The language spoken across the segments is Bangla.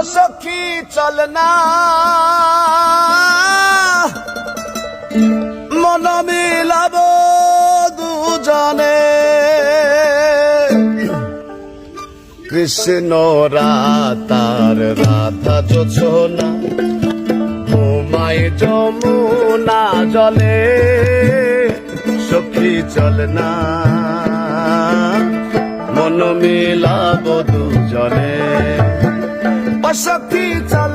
অসখী চল না। মন মিলাব দুজনে। কৃষ্ণ রাতার রাধা যোছনা ঘুমায় যমুনা জলে। সখী, চল না। মন মিলাব দুজনে। সখী চল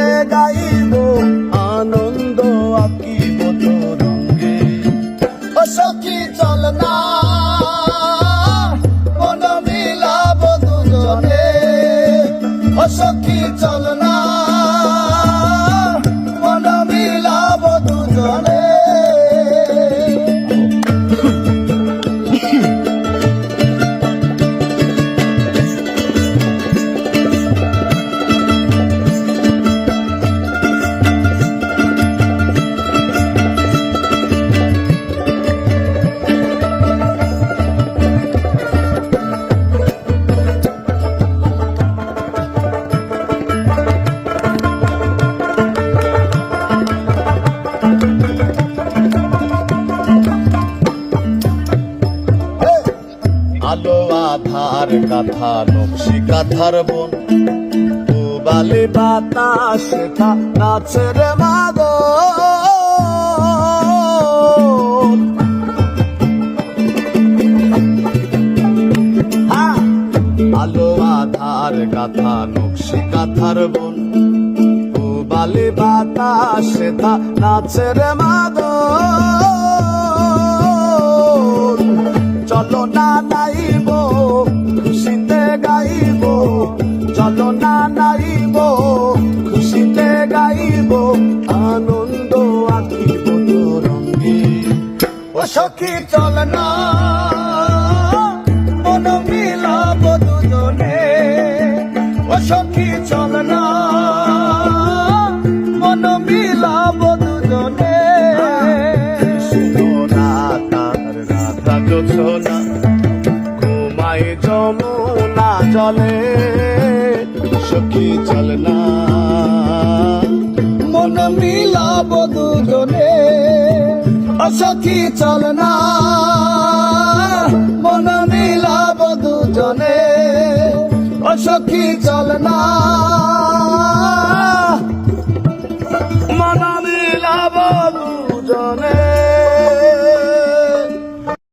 খুশিতে গাইব আনন্দ আঁকিব তরঙ্গে ও সখী চল না মন মিলাব দুজনে। ও চল আধার কাথা, নকশি কাথার বন। বালি বাতাস নাচের মাদ আলো আধার কাথা, নকশি কাথার বন। বালি বাতাস নাচের মাদ গাইব চলো না নাইব, খুশিতে গাইব, আনন্দ আঁকিব রঙ্গে ও সখী, চল না, মন মিলাব দুজনে। ও সখী, চল না, মন মিলাব দুজনে। তার রাধা যোছনা জলে সখী চল না। মন মিলাব দুজনে, অসখী চল না। মন মিলাব দুজনে, অসখী চল না।